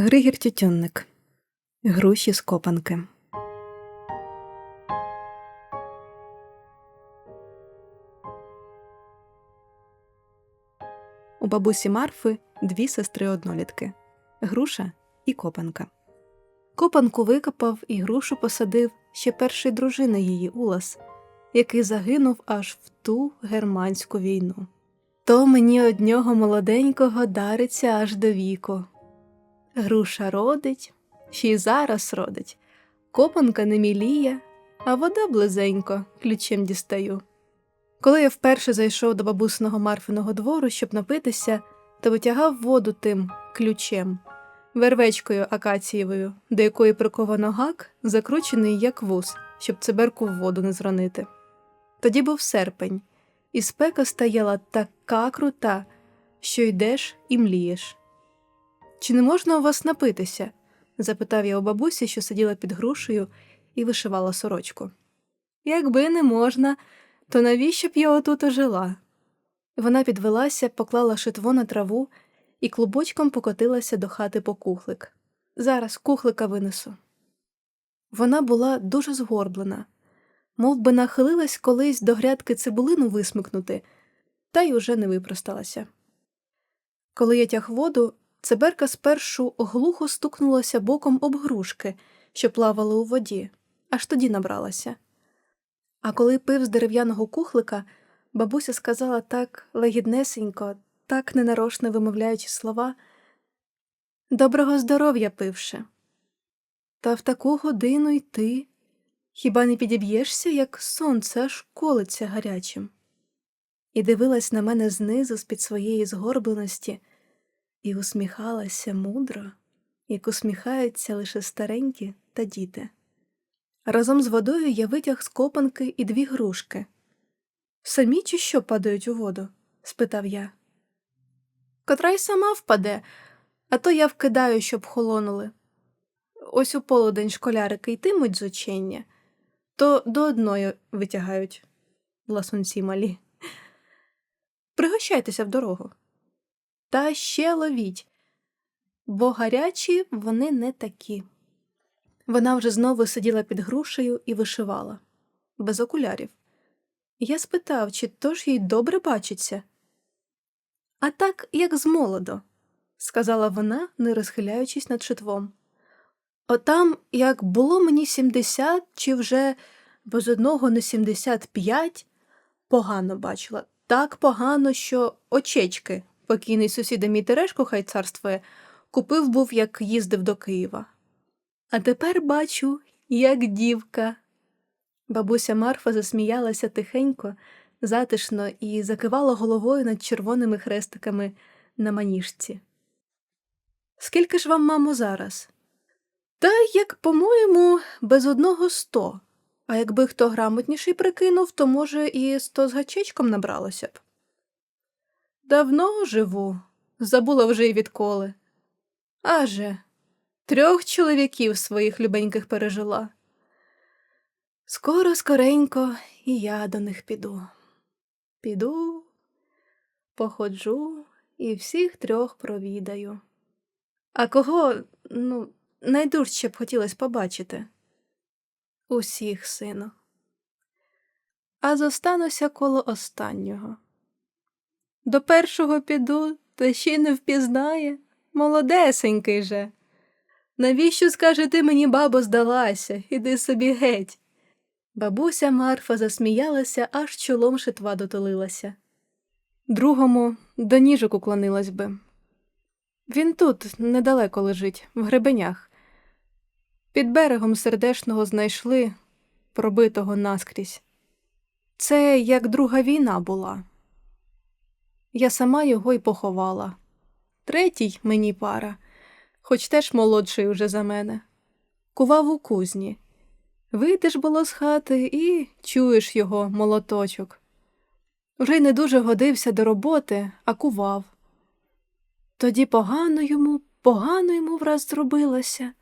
Григір Тютюнник. Груші з копанки. У бабусі Марфи дві сестри однолітки Груша і копанка. Копанку викопав і грушу посадив ще перший дружина її Улас, який загинув аж в ту германську війну. То мені од нього молоденького дариться аж до віку. Груша родить, ще й зараз родить, копанка не міліє, а вода близенько ключем дістаю. Коли я вперше зайшов до бабусиного Марфиного двору, щоб напитися, то витягав воду тим ключем, вервечкою акацієвою, до якої приковано гак, закручений як вус, щоб циберку в воду не зронити. Тоді був серпень, і спека стояла така крута, що йдеш і млієш. Чи не можна у вас напитися? запитав я у бабусі, що сиділа під грушею і вишивала сорочку. Якби не можна, то навіщо б я отут ожила? Вона підвелася, поклала шитво на траву і клубочком покотилася до хати по кухлик. Зараз кухлика винесу. Вона була дуже згорблена, мов би нахилилась колись до грядки цибулину висмикнути, та й уже не випросталася. Коли я тяг воду, циберка спершу глухо стукнулася боком об грушки, що плавали у воді, аж тоді набралася. А коли пив з дерев'яного кухлика, бабуся сказала так лагіднесенько, так ненарошно вимовляючи слова Доброго здоров'я, пивше. Та в таку годину й ти хіба не підіб'єшся, як сонце аж колиться гарячим? І дивилась на мене знизу з під своєї згорбленості, і усміхалася мудро, як усміхаються лише старенькі та діти. Разом з водою я витяг з копанки і дві грушки. Самі чи що падають у воду? спитав я. Котра й сама впаде, а то я вкидаю, щоб холонули. Ось у полудень школярики йтимуть з учення, то до одної витягають ласунці малі. Пригощайтеся в дорогу. Та ще ловіть, бо гарячі вони не такі. Вона вже знову сиділа під грушею і вишивала, без окулярів. Я спитав, чи то ж їй добре бачиться. А так, як з молодо, сказала вона, не розхиляючись над шитвом. Отам, як було мені сімдесят, чи вже без одного не сімдесят п'ять, погано бачила, так погано, що очечки, покійний сусіда мій Терешко, хай царствує, купив був, як їздив до Києва. А тепер бачу, як дівка. Бабуся Марфа засміялася тихенько, затишно і закивала головою над червоними хрестиками на маніжці. Скільки ж вам, мамо, зараз? Та, як, по-моєму, без одного сто. А якби хто грамотніший прикинув, то, може, і сто з гачечком набралося б. Давно живу, забула вже й відколи. Аже. Трьох чоловіків своїх любеньких пережила. Скоро, скоренько, і я до них піду. Піду, походжу і всіх трьох провідаю. А кого, ну, найдужче б хотілося побачити? Усіх, сину. А зостануся коло останнього. До першого піду, та ще й не впізнає, молодесенький же. Навіщо, скаже, ти мені, бабо, здалася, іди собі геть. Бабуся Марфа засміялася, аж чолом шитва дотулилася. Другому до ніжок уклонилась би. Він тут недалеко лежить, в гребенях. Під берегом сердешного знайшли пробитого наскрізь. Це як друга війна була. Я сама його й поховала. Третій мені пара хоч теж молодший уже за мене. Кував у кузні. Вийдеш було з хати і чуєш його молоточок. Вже й не дуже годився до роботи, а кував. Тоді погано йому, погано йому враз зробилося.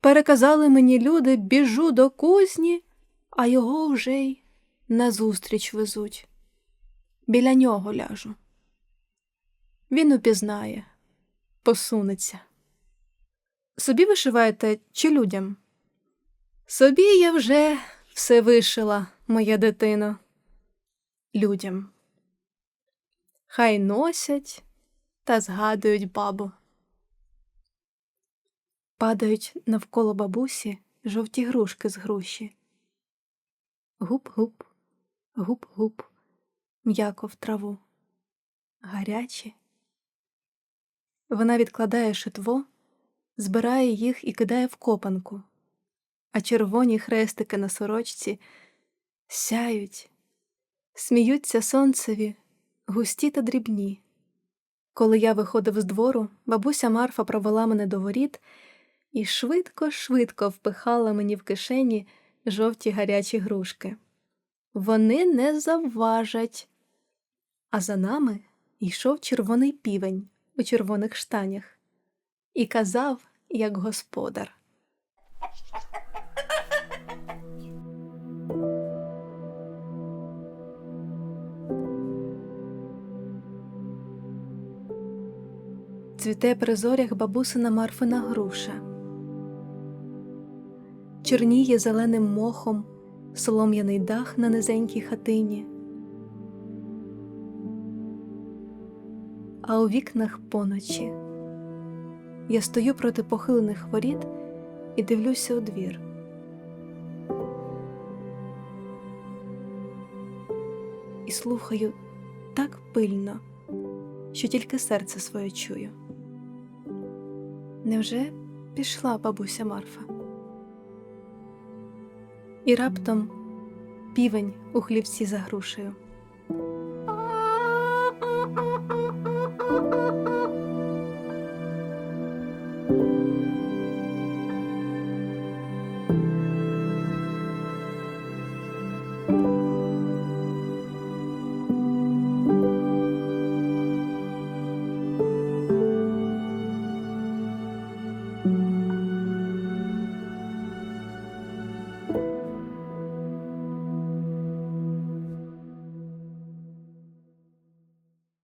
Переказали мені люди, біжу до кузні, а його вже й назустріч везуть. Біля нього ляжу. Він упізнає, посунеться. Собі вишиваєте чи людям? Собі я вже все вишила, моя дитино. Людям. Хай носять та згадують бабу. Падають навколо бабусі жовті грушки з груші. Гуп-гуп, гуп-гуп, м'яко в траву. Гарячі. Вона відкладає шитво, збирає їх і кидає в копанку, а червоні хрестики на сорочці сяють, сміються сонцеві, густі та дрібні. Коли я виходив з двору, бабуся Марфа провела мене до воріт і швидко-швидко впихала мені в кишені жовті гарячі грушки. Вони не завважать. А за нами йшов червоний півень у червоних штанях і казав, як господар. Цвіте при зорях бабусина Марфина груша. Чорніє зеленим мохом солом'яний дах на низенькій хатині. А у вікнах поночі. Я стою проти похилених воріт і дивлюся у двір. І слухаю так пильно, що тільки серце своє чую. Невже пішла бабуся Марфа? І раптом півень у хлівці за грушею.